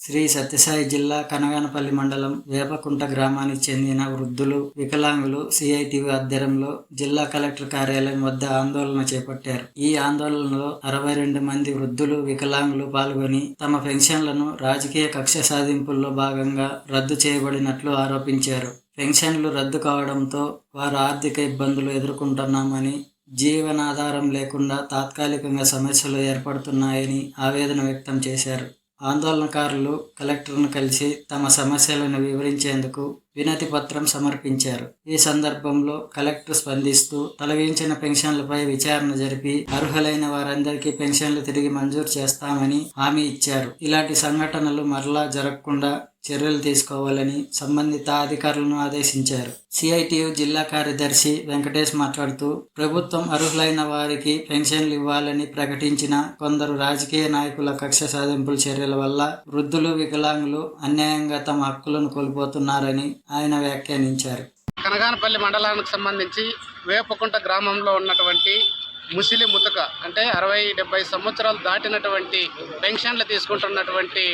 శ్రీ సత్యసాయి జిల్లా కనగానపల్లి మండలం వేపకుంట గ్రామానికి చెందిన వృద్ధులు వికలాంగులు సిఐటివి ఆధ్వర్యంలో జిల్లా కలెక్టర్ కార్యాలయం వద్ద ఆందోళన చేపట్టారు. ఈ ఆందోళనలో అరవై రెండు మంది వృద్ధులు వికలాంగులు పాల్గొని తమ పెన్షన్లను రాజకీయ కక్ష సాధింపుల్లో భాగంగా రద్దు చేయబడినట్లు ఆరోపించారు. పెన్షన్లు రద్దు కావడంతో వారు ఆర్థిక ఇబ్బందులు ఎదుర్కొంటున్నామని జీవనాధారం లేకుండా తాత్కాలికంగా సమస్యలు ఏర్పడుతున్నాయని ఆవేదన వ్యక్తం చేశారు. ఆందోళనకారులు కలెక్టర్ను కలిసి తమ సమస్యలను వివరించేందుకు వినతి పత్రం సమర్పించారు. ఈ సందర్భంలో కలెక్టర్ స్పందిస్తూ తొలగించిన పెన్షన్లపై విచారణ జరిపి అర్హులైన వారందరికీ పెన్షన్లు తిరిగి మంజూరు చేస్తామని హామీ ఇచ్చారు. ఇలాంటి సంఘటనలు మరలా జరగకుండా చర్యలు తీసుకోవాలని సంబంధిత అధికారులను ఆదేశించారు. సిఐటియు జిల్లా కార్యదర్శి వెంకటేష్ మాట్లాడుతూ ప్రభుత్వం అర్హులైన వారికి పెన్షన్లు ఇవ్వాలని ప్రకటించిన కొందరు రాజకీయ నాయకుల కక్ష సాధింపుల చర్యల వల్ల వృద్ధులు వికలాంగులు అన్యాయంగా తమ హక్కులను కోల్పోతున్నారని ఆయన వ్యాఖ్యానించారు. కనగానపల్లి మండలానికి సంబంధించి వేపకుంట గ్రామంలో ఉన్నటువంటి ముసిలి ముతక అంటే అరవై డెబ్బై సంవత్సరాలు దాటినటువంటి పెన్షన్లు తీసుకుంటున్నటువంటి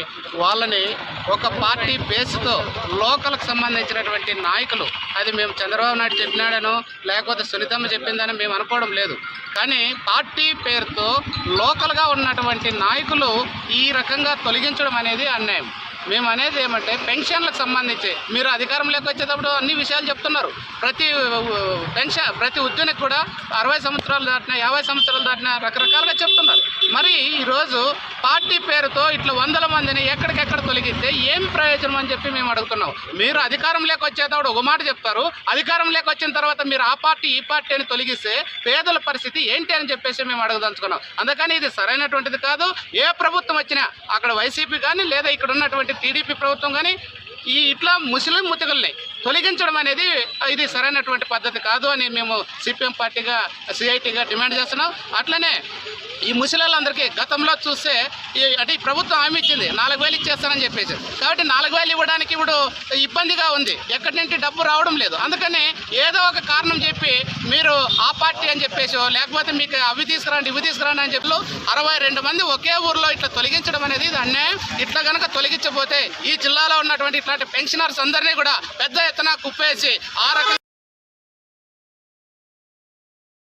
వాళ్ళని ఒక పార్టీ బేస్తో లోకల్కి సంబంధించినటువంటి నాయకులు అది మేము చంద్రబాబు నాయుడు చెప్పినాడనో లేకపోతే సునీతమ్మ చెప్పిందని మేము అనుకోవడం లేదు. కానీ పార్టీ పేరుతో లోకల్గా ఉన్నటువంటి నాయకులు ఈ రకంగా తొలగించడం అనేది అన్యాయం. మేము అనేది ఏమంటే పెన్షన్లకు సంబంధించి. మీరు అధికారంలోకి వచ్చేటప్పుడు అన్ని విషయాలు చెప్తున్నారు. ప్రతి పెన్షన్ ప్రతి ఉద్యోగికి కూడా అరవై సంవత్సరాలు దాటిన యాభై సంవత్సరాలు దాటిన రకరకాలుగా చెప్తున్నారు. మరి ఈరోజు పార్టీ పేరుతో ఇట్లా వందల మందిని ఎక్కడికెక్కడ తొలగిస్తే ఏం ప్రయోజనం అని చెప్పి మేము అడుగుతున్నాం. మీరు అధికారంలోకి వచ్చేటప్పుడు ఒక మాట చెప్తారు. అధికారంలోకి వచ్చిన తర్వాత మీరు ఆ పార్టీ ఈ పార్టీ అని తొలగిస్తే పేదల పరిస్థితి ఏంటి అని చెప్పేసి మేము అడగదలుచుకున్నాం అందుకని ఇది సరైనటువంటిది కాదు. ఏ ప్రభుత్వం వచ్చినా అక్కడ వైసీపీ కానీ లేదా ఇక్కడ ఉన్నటువంటి టీడీపీ ప్రభుత్వం కానీ ఈ ఇట్లా ముస్లిం ముతకల్ని తొలగించడం అనేది ఇది సరైనటువంటి పద్ధతి కాదు అని మేము సిపిఎం పార్టీగా సిఐటిగా డిమాండ్ చేస్తున్నాం. అట్లనే ఈ ముసలిళ్ళందరికీ గతంలో చూస్తే ఈ అంటే ఈ ప్రభుత్వం హామీ ఇచ్చింది నాలుగు వేలు ఇచ్చేస్తానని చెప్పేసి. కాబట్టి నాలుగు వేలు ఇవ్వడానికి ఇప్పుడు ఇబ్బందిగా ఉంది. ఎక్కడి నుంచి డబ్బు రావడం లేదు. అందుకని ఏదో ఒక కారణం చెప్పి మీరు ఆ పార్టీ అని చెప్పేసి లేకపోతే మీకు అవి తీసుకురండి ఇవి తీసుకురండి అని చెప్పి అరవై రెండు మంది ఒకే ఊర్లో ఇట్లా తొలగించడం అనేది ఇది అన్యాయం. ఇట్లా కనుక తొలగించబోతే ఈ జిల్లాలో ఉన్నటువంటి ఉన్నటువంటి పెన్షనర్స్ అందరినీ కూడా పెద్ద ఎత్తున కుప్పేసి ఆ రకంగా